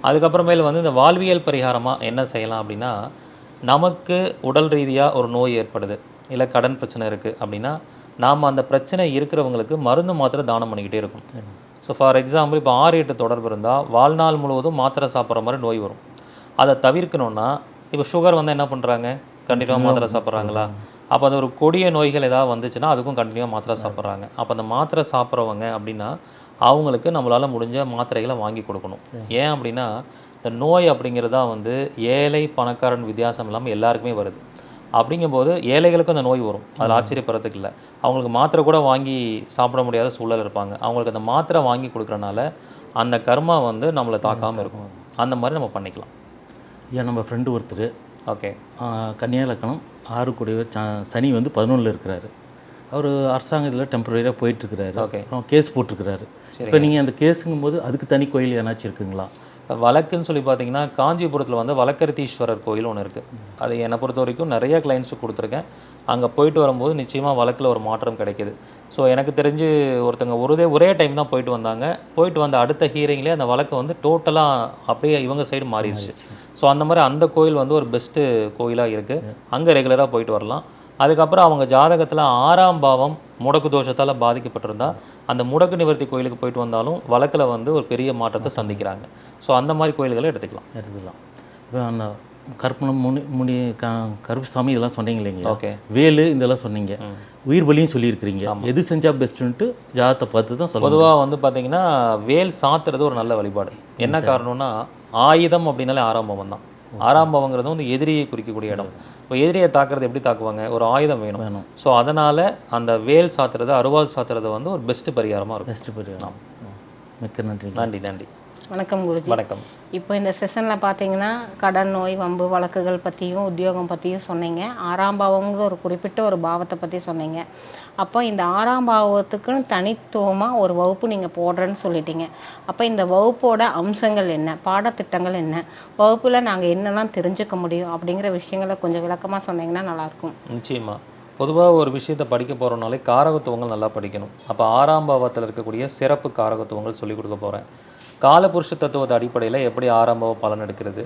அதுக்கப்புறமேல் வந்து இந்த வாழ்வியல் பரிகாரமாக என்ன செய்யலாம் அப்படின்னா நமக்கு உடல் ரீதியாக ஒரு நோய் ஏற்படுது. இல்லை கடன் பிரச்சனை இருக்குது அப்படின்னா நாம் அந்த பிரச்சனை இருக்கிறவங்களுக்கு மருந்து மாத்திரை தானம் பண்ணிக்கிட்டே இருக்கும். ஸோ ஃபார் எக்ஸாம்பிள் இப்போ ஆறு எட்டு தொடர்பு இருந்தால் வாழ்நாள் முழுவதும் மாத்திரை சாப்பிட்ற மாதிரி நோய் வரும். அதை தவிர்க்கணும்னா இப்போ சுகர் வந்தால் என்ன பண்ணுறாங்க கண்டினியூவாக மாத்திரை சாப்பிட்றாங்களா? அப்போ அது ஒரு கொடிய நோய்கள் ஏதாவது வந்துச்சுன்னா அதுக்கும் கண்டினியூவாக மாத்திரை சாப்பிட்றாங்க. அப்போ அந்த மாத்திரை சாப்பிட்றவங்க அப்படின்னா அவங்களுக்கு நம்மளால் முடிஞ்ச மாத்திரைகளை வாங்கி கொடுக்கணும். ஏன் அப்படின்னா இந்த நோய் அப்படிங்கிறதா வந்து ஏழை பணக்காரன் வித்தியாசம் இல்லாமல் எல்லாருக்குமே வருது. அப்படிங்கும்போது ஏழைகளுக்கும் அந்த நோய் வரும். அதில் ஆச்சரியப்படுறதுக்கு இல்லை. அவங்களுக்கு மாத்திரை கூட வாங்கி சாப்பிட முடியாத சூழல் இருப்பாங்க. அவங்களுக்கு அந்த மாத்திரை வாங்கி கொடுக்குறனால அந்த கர்மா வந்து நம்மளை தாக்காமல் இருக்கும். அந்த மாதிரி நம்ம பண்ணிக்கலாம். ஏன் நம்ம ஃப்ரெண்டு ஒருத்தர் ஓகே. கன்னியா லக்கணம் ஆறு கூடியவர் சனி வந்து பதினொன்றில் இருக்கிறாரு. அவர் அரசாங்கத்தில் டெம்பரரியாக போயிட்டுருக்கிறாரு Okay. அப்புறம் கேஸ் போட்டிருக்கிறாரு. இப்போ நீங்கள் அந்த கேஸுங்கும் போது அதுக்கு தனி கோயில் ஏதாச்சும் இருக்குங்களா? வழக்குன்னு சொல்லி பார்த்தீங்கன்னா காஞ்சிபுரத்தில் வந்து வழக்கருத்தீஸ்வரர் கோயில் ஒன்று இருக்குது அது என்னை பொறுத்த வரைக்கும் நிறைய கிளைண்ட்ஸுக்கு கொடுத்துருக்கேன். அங்கே போயிட்டு வரும்போது நிச்சயமாக வழக்கில் ஒரு மாற்றம் கிடைக்குது. ஸோ எனக்கு தெரிஞ்சு ஒருத்தங்க ஒரே ஒரே டைம் தான் போயிட்டு வந்தாங்க. போயிட்டு வந்த அடுத்த ஹீரிங்லேயே அந்த வழக்கு வந்து டோட்டலாக அப்படியே இவங்க சைடு மாறிடுச்சு. ஸோ அந்த மாதிரி அந்த கோயில் வந்து ஒரு பெஸ்ட்டு கோயிலாக இருக்குது அங்கே ரெகுலராக போயிட்டு வரலாம். அதுக்கப்புறம் அவங்க ஜாதகத்தில் ஆறாம் பாவம் முடக்கு தோஷத்தால் பாதிக்கப்பட்டிருந்தா அந்த முடக்கு நிவர்த்தி கோயிலுக்கு போயிட்டு வந்தாலும் வழக்கில் வந்து ஒரு பெரிய மாற்றத்தை சந்திக்கிறாங்க. ஸோ அந்த மாதிரி கோயில்களை எடுத்துக்கலாம். எடுத்துக்கலாம். இப்போ அந்த கற்பனம் முனி முனி க கருப்புசாமி இதெல்லாம் சொன்னீங்க இல்லைங்களா ஓகே. வேலு இதெல்லாம் சொன்னீங்க. உயிர் பலியும் சொல்லியிருக்கிறீங்க. எது செஞ்சால் பெஸ்ட்டுன்ட்டு ஜாதத்தை பார்த்து தான் சொல்லுவோம் பொதுவாக வந்து பார்த்தீங்கன்னா வேல் சாத்துறது ஒரு நல்ல வழிபாடு. என்ன காரணம்னா ஆயுதம் அப்படின்னாலே ஆறாம் பாவம் தான் ஆறாம் பாவங்கிறது வந்து எதிரியை குறிக்கக்கூடிய இடம். இப்போ எதிரியை தாக்குறது எப்படி தாக்குவாங்க? ஒரு ஆயுதம் வேணும். வேணும். ஸோ அதனால் அந்த வேல் சாத்துறது அருவாள் சாத்துறது வந்து ஒரு பெஸ்ட் பரிகாரமாக இருக்கும். பெஸ்ட்டு பரிகாரம். மிக்க நன்றி. நன்றி நன்றி. வணக்கம் குருஜி. வணக்கம். இப்போ இந்த செஷனில் பார்த்தீங்கன்னா கடன் நோய் வம்பு வழக்குகள் பற்றியும் உத்தியோகம் பற்றியும் சொன்னீங்க. ஆறாம் பாவம்ங்கிற ஒரு குறிப்பிட்ட ஒரு பாவத்தை பற்றி சொன்னீங்க. அப்போ இந்த ஆறாம் பாவத்துக்குன்னு தனித்துவமாக ஒரு வகுப்பு நீங்கள் போடுறேன்னு சொல்லிட்டீங்க. அப்போ இந்த வகுப்போட அம்சங்கள் என்ன? பாடத்திட்டங்கள் என்ன? வகுப்பில் நாங்கள் என்னெல்லாம் தெரிஞ்சுக்க முடியும்? அப்படிங்கிற விஷயங்களை கொஞ்சம் விளக்கமாக சொன்னீங்கன்னா நல்லாயிருக்கும். நிச்சயமாக பொதுவாக ஒரு விஷயத்தை படிக்க போகிறோம்னாலே காரகத்துவங்கள் நல்லா படிக்கணும். அப்போ ஆறாம் பாவத்தில் இருக்கக்கூடிய சிறப்பு காரகத்துவங்கள் சொல்லிக் கொடுக்க போகிறேன் காலபுருஷ தத்துவத்தை அடிப்படையில் எப்படி ஆறாம் பாவ பலன் எடுக்கிறது?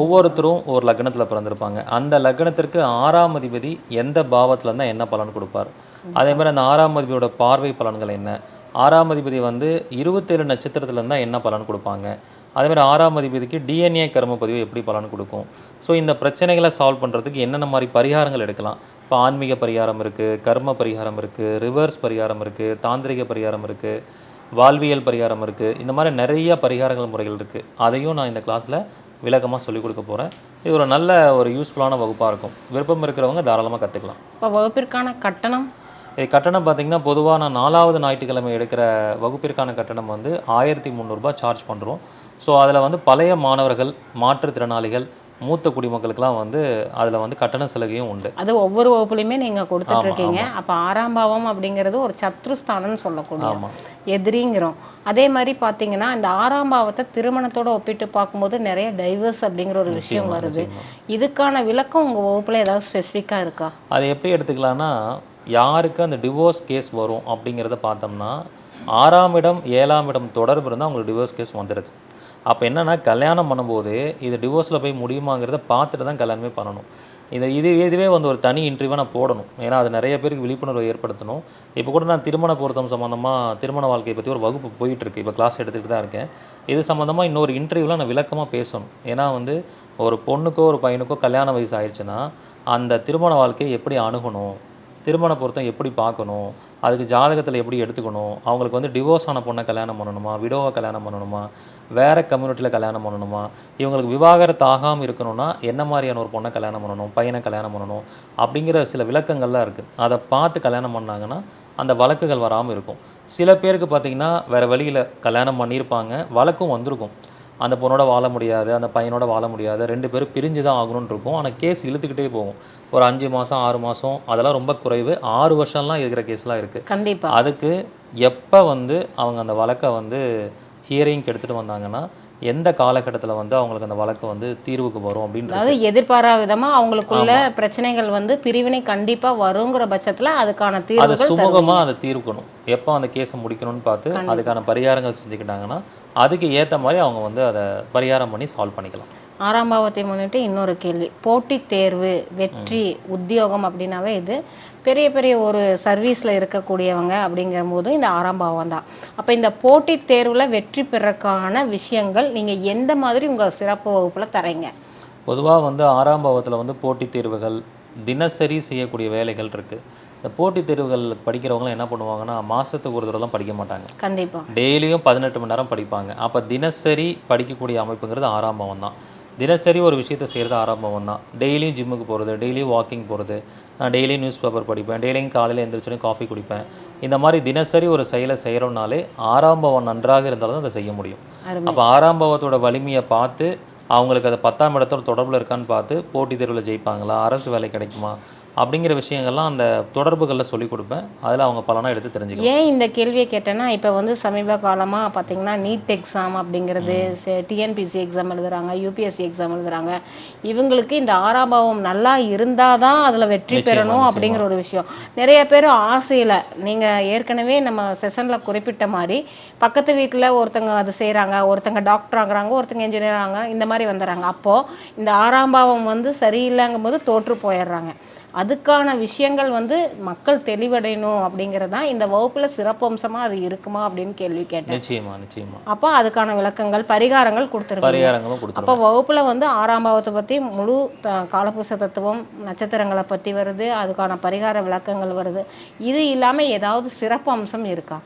ஒவ்வொருத்தரும் ஒரு லக்னத்தில் பிறந்திருப்பாங்க. அந்த லக்னத்திற்கு ஆறாம் அதிபதி எந்த பாவத்தில் இருந்தால் என்ன பலன் கொடுப்பார்? அதே மாதிரி அந்த ஆறாம் அதிபதியோட பார்வை பலன்கள் என்ன? ஆறாம் அதிபதி வந்து இருபத்தேழு நட்சத்திரத்தில் இருந்தால் என்ன பலன் கொடுப்பாங்க? அதே மாதிரி ஆறாம் அதிபதிக்கு டிஎன்ஏ கர்ம பதிவு எப்படி பலன் கொடுக்கும்? ஸோ இந்த பிரச்சனைகளை சால்வ் பண்ணுறதுக்கு என்னென்ன மாதிரி பரிகாரங்கள் எடுக்கலாம்? இப்போ ஆன்மீக பரிகாரம் இருக்குது கர்ம பரிகாரம் இருக்குது ரிவர்ஸ் பரிகாரம் இருக்குது தாந்திரிக பரிகாரம் இருக்குது வாழ்வியல் பரிகாரம் இருக்குது இந்த மாதிரி நிறைய பரிகாரங்கள் முறைகள் இருக்குது அதையும் நான் இந்த கிளாஸில் விளக்கமாக சொல்லிக் கொடுக்க போகிறேன் இது ஒரு நல்ல ஒரு யூஸ்ஃபுல்லான வகுப்பாக இருக்கும். விருப்பம் இருக்கிறவங்க தாராளமாக கற்றுக்கலாம் இப்போ வகுப்பிற்கான கட்டணம்? இது கட்டணம் பார்த்தீங்கன்னா பொதுவாக நான் நாலாவது ஞாயிற்றுக்கிழமை எடுக்கிற வகுப்பிற்கான கட்டணம் வந்து ஆயிரத்தி முந்நூறுரூபா சார்ஜ் பண்ணுறோம் ஸோ அதில் வந்து பழைய மாணவர்கள் மாற்றுத்திறனாளிகள் மூத்த குடிமக்களுக்கெல்லாம் வந்து அதில் வந்து கட்டண சலுகையும் உண்டு. அது ஒவ்வொரு வகுப்புலையுமே நீங்க கொடுத்துட்டு ஆமா, இருக்கீங்க. அப்ப ஆறாம் பாவம் அப்படிங்கிறது ஒரு சத்ருஸ்தானம்னு சொல்லக்கூடிய எதிரிங்கிறோம். அதே மாதிரி பார்த்தீங்கன்னா இந்த ஆறாம் பாவத்தை திருமணத்தோட ஒப்பிட்டு பார்க்கும்போது நிறைய டைவர்ஸ் அப்படிங்கிற ஒரு விஷயம் வருது. இதுக்கான விளக்கம் உங்க வகுப்புல ஏதாவது ஸ்பெசிஃபிக்காக இருக்கா? அதை எப்படி எடுத்துக்கலாம்னா யாருக்கு அந்த டிவோர்ஸ் கேஸ் வரும் அப்படிங்கிறத பார்த்தோம்னா ஆறாம் இடம் ஏழாம் இடம் தொடர்பு இருந்தால் அவங்களுக்கு டிவோர்ஸ் கேஸ் வந்துடுது அப்போ என்னென்னா கல்யாணம் பண்ணும்போது இது டிவோர்ஸில் போய் முடியுமாங்கிறத பார்த்துட்டு தான் கல்யாணமே பண்ணணும். இந்த இது இதுவே வந்து ஒரு தனி இன்டர்வியூவாக நான் போடணும். ஏன்னா அது நிறைய பேருக்கு விழிப்புணர்வை ஏற்படுத்தணும். இப்போ கூட நான் திருமண பொருத்தம் சம்மந்தமாக திருமண வாழ்க்கையை பற்றி ஒரு வகுப்பு போயிட்டுருக்கு. இப்போ கிளாஸ் எடுத்துகிட்டு தான் இருக்கேன். இது சம்மந்தமாக இன்னொரு இன்டர்வியூவில் நான் விளக்கமாக பேசணும். ஏன்னா வந்து ஒரு பொண்ணுக்கோ ஒரு பையனுக்கோ கல்யாண வயசு ஆயிடுச்சுன்னா அந்த திருமண வாழ்க்கையை எப்படி அணுகணும்? திருமண பொருத்தம் எப்படி பார்க்கணும்? அதுக்கு ஜாதகத்தில் எப்படி எடுத்துக்கணும்? அவங்களுக்கு வந்து டிவோர்ஸ் ஆன பொண்ணை கல்யாணம் பண்ணணுமா? விடோவை கல்யாணம் பண்ணணுமா? வேறு கம்யூனிட்டியில் கல்யாணம் பண்ணணுமா? இவங்களுக்கு விவாகரத்து ஆகாமல் இருக்கணும்னா என்ன மாதிரியான ஒரு பொண்ணை கல்யாணம் பண்ணணும்? பையனை கல்யாணம் பண்ணணும்? அப்படிங்கிற சில விளக்கங்கள்லாம் இருக்குது அதை பார்த்து கல்யாணம் பண்ணாங்கன்னா அந்த வழக்குகள் வராமல் இருக்கும். சில பேருக்கு பார்த்திங்கன்னா வேறு வழியில் கல்யாணம் பண்ணியிருப்பாங்க. வழக்கும் வந்திருக்கும். அந்த பொண்ணோட வாழ முடியாது அந்த பையனோட வாழ முடியாது. ரெண்டு பேரும் பிரிஞ்சு தான் ஆகணும்னு இருக்கும் ஆனால் கேஸ் இழுத்துக்கிட்டே போகும். ஒரு அஞ்சு மாதம் ஆறு மாதம் அதெல்லாம் ரொம்ப குறைவு. ஆறு வருஷம்லாம் இருக்கிற கேஸ்லாம் இருக்குது கண்டிப்பா. அதுக்கு எப்போ வந்து அவங்க அந்த வழக்கை வந்து ஹியரிங்க்கு எடுத்துகிட்டு வந்தாங்கன்னா எந்த காலகட்டத்தில் வந்து அவங்களுக்கு அந்த வழக்கு வந்து தீர்வுக்கு வரும் அப்படின்றது அதாவது எதிர்பாரா விதமா அவங்களுக்குள்ள பிரச்சனைகள் வந்து பிரிவினை கண்டிப்பா வருங்கிற பட்சத்துல அதுக்கான அதை தீர்வுகள் சுமூகமாக அதை தீர்க்கணும். எப்போ அந்த கேஸை முடிக்கணும்னு பார்த்து அதுக்கான பரிகாரங்கள் செஞ்சுக்கிட்டாங்கன்னா அதுக்கு ஏற்ற மாதிரி அவங்க வந்து அதை பரிகாரம் பண்ணி சால்வ் பண்ணிக்கலாம். ஆறாம் பாவத்தை முன்னிட்டு இன்னொரு கேள்வி. போட்டித் தேர்வு வெற்றி உத்தியோகம் அப்படின்னாவே இது பெரிய பெரிய ஒரு சர்வீஸில் இருக்கக்கூடியவங்க அப்படிங்கும்போது இந்த ஆறாம் பாவம் தான். அப்போ இந்த போட்டித் தேர்வில் வெற்றி பெறக்கான விஷயங்கள் நீங்கள் எந்த மாதிரி உங்கள் சிறப்பு வகுப்பில் தரீங்க? பொதுவாக வந்து ஆறாம் பாவத்தில் வந்து போட்டித் தேர்வுகள் தினசரி செய்யக்கூடிய வேலைகள் இருக்குது இந்த போட்டித் தேர்வுகள் படிக்கிறவங்களாம் என்ன பண்ணுவாங்கன்னா மாதத்துக்கு ஒரு தடவை தான் படிக்க மாட்டாங்க. கண்டிப்பாக டெய்லியும் பதினெட்டு மணி நேரம் படிப்பாங்க. அப்போ தினசரி படிக்கக்கூடிய அமைப்புங்கிறது ஆறாம் பாவம் தான். தினசரி ஒரு விஷயத்தை செய்கிறது ஆறாம் பாவம் தான் டெய்லியும் ஜிம்முக்கு போகிறது டெய்லியும் வாக்கிங் போகிறது நான் டெய்லியும் நியூஸ் பேப்பர் படிப்பேன் டெய்லியும் காலையில் எழுந்திரிச்சோடனே காஃபி குடிப்பேன். இந்த மாதிரி தினசரி ஒரு செயலை செய்கிறோம்னாலே ஆறாம் பாவம் நன்றாக இருந்தாலும் அதை செய்ய முடியும். அப்போ ஆறாம் பாவத்தோட வலிமையை பார்த்து அவங்களுக்கு அது பத்தாம் இடத்தோட தொடர்பில் இருக்கான்னு பார்த்து போட்டித் தேர்வில் ஜெயிப்பாங்களா? அரசு வேலை கிடைக்குமா? அப்படிங்கிற விஷயங்கள்லாம் அந்த தொடர்புகளில் சொல்லிக் கொடுப்பேன். அதில் அவங்க பலனாக எடுத்து தெரிஞ்சுக்கலாம். ஏன் இந்த கேள்வியை கேட்டேன்னா இப்போ வந்து சமீப காலமாக பார்த்தீங்கன்னா நீட் எக்ஸாம் அப்படிங்கிறது டிஎன்பிசி எக்ஸாம் எழுதுறாங்க யூபிஎஸ்சி எக்ஸாம் எழுதுறாங்க. இவங்களுக்கு இந்த ஆறாம் பாவம் நல்லா இருந்தால் தான் அதில் வெற்றி பெறணும். அப்படிங்கிற ஒரு விஷயம். நிறைய பேர் ஆசையில் நீங்கள் ஏற்கனவே நம்ம செஷனில் குறிப்பிட்ட மாதிரி பக்கத்து வீட்டில் ஒருத்தங்க அது செய்கிறாங்க ஒருத்தங்க டாக்டர் ஆகுறாங்க ஒருத்தங்க இன்ஜினியர் ஆகுறாங்க இந்த மாதிரி வந்துடுறாங்க அப்போது இந்த ஆறாம் பாவம் வந்து சரியில்லைங்கும் போது தோற்று போயிடுறாங்க. அதுக்கான விஷயங்கள் வந்து மக்கள் தெளிவடையணும் அப்படிங்கிறது தான் இந்த வகுப்புல சிறப்பம்சமா அது இருக்குமா அப்படின்னு கேள்வி கேட்டேன். நிச்சயமா நிச்சயமா. அப்போ அதுக்கான விளக்கங்கள் பரிகாரங்கள் கொடுத்துருக்கீங்க. பரிகாரங்களும் அப்போ கொடுத்துருவோம் வகுப்புல வந்து ஆறாம் பாவத்தை பத்தி முழு காலபுருஷ தத்துவம் நட்சத்திரங்களை பத்தி வருது அதுக்கான பரிகார விளக்கங்கள் வருது. இது இல்லாம ஏதாவது சிறப்பு அம்சம் இருக்கா?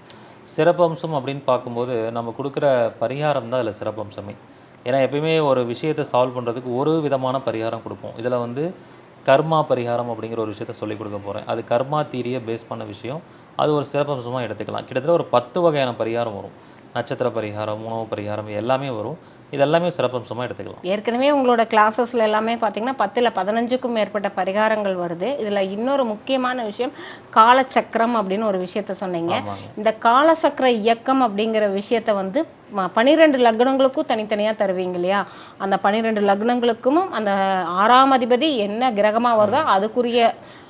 சிறப்பம்சம் அப்படின்னு பார்க்கும்போது நம்ம கொடுக்குற பரிகாரம் தான் அதில் சிறப்பம்சமே. ஏன்னா எப்பயுமே ஒரு விஷயத்தை சால்வ் பண்ணுறதுக்கு ஒரு விதமான பரிகாரம் கொடுப்போம். இதில் வந்து கர்மா பரிகாரம் அப்படிங்கிற ஒரு விஷயத்த சொல்லிக் கொடுக்க போகிறேன் அது கர்மா தீரியை பேஸ் பண்ண விஷயம். அது ஒரு சிறப்பம்சமாக எடுத்துக்கலாம். கிட்டத்தட்ட ஒரு பத்து வகையான பரிகாரம் வரும். நட்சத்திர பரிகாரம் உணவு பரிகாரம் எல்லாமே வரும். இதெல்லாமே சிறப்பம்சமாக எடுத்துக்கலாம். ஏற்கனவே உங்களோட கிளாஸஸ்ல எல்லாமே பார்த்தீங்கன்னா பத்தில் பதினஞ்சுக்கும் மேற்பட்ட பரிகாரங்கள் வருது. இதுல இன்னொரு முக்கியமான விஷயம் காலச்சக்கரம் அப்படின்னு ஒரு விஷயத்த சொன்னீங்க. இந்த காலசக்கர இயக்கம் அப்படிங்கிற விஷயத்த வந்து பனிரெண்டு லக்னங்களுக்கும் தனித்தனியாக தருவீங்க இல்லையா? அந்த பனிரெண்டு லக்னங்களுக்கும் அந்த ஆறாம் அதிபதி என்ன கிரகமாக வருதோ அதுக்குரிய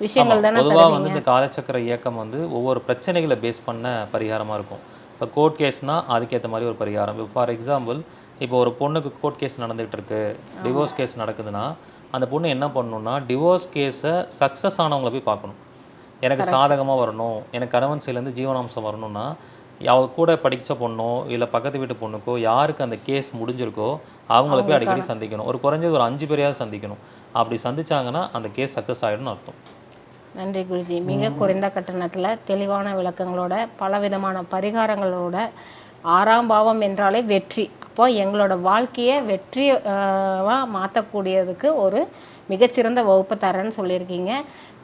விஷயங்கள் தானே பொதுவாக வந்து இந்த காலச்சக்கர இயக்கம் வந்து ஒவ்வொரு பிரச்சனைகளை பேஸ் பண்ண பரிகாரமாக இருக்கும். இப்போ கோர்ட் கேஸ்னால் அதுக்கேற்ற மாதிரி ஒரு பரிகாரம். இப்போ ஃபார் எக்ஸாம்பிள் இப்போ ஒரு பொண்ணுக்கு கோர்ட் கேஸ் நடந்துகிட்டு இருக்கு டிவோர்ஸ் கேஸ் நடக்குதுன்னா அந்த பொண்ணு என்ன பண்ணணும்னா டிவோர்ஸ் கேஸை சக்ஸஸ் ஆனவங்கள போய் பார்க்கணும். எனக்கு சாதகமாக வரணும் எனக்கு கணவன் சைட்லேருந்து ஜீவனாம்சம் வரணும்னா அவ கூட படிச்ச பொண்ணோ இல்லை பக்கத்து வீட்டு பொண்ணுக்கோ யாருக்கு அந்த கேஸ் முடிஞ்சிருக்கோ அவங்கள போய் அடிக்கடி சந்திக்கணும். ஒரு குறைஞ்சது ஒரு அஞ்சு பேரையாவது சந்திக்கணும். அப்படி சந்திச்சாங்கன்னா அந்த கேஸ் சக்ஸஸ் ஆகிடும்னு அர்த்தம். நன்றி குருஜி. மிக குறைந்த கட்டணத்தில் தெளிவான விளக்கங்களோட பலவிதமான பரிகாரங்களோட ஆறாம் பாவம் என்றாலே வெற்றி. அப்போ எங்களோட வாழ்க்கையை வெற்றி மாற்றக்கூடியதுக்கு ஒரு மிகச்சிறந்த வகுப்பு தரேன்னு சொல்லியிருக்கீங்க.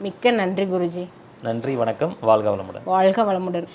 மிக்க நன்றி குருஜி. நன்றி வணக்கம். வாழ்க வளமுடன். வாழ்க வளமுடன்.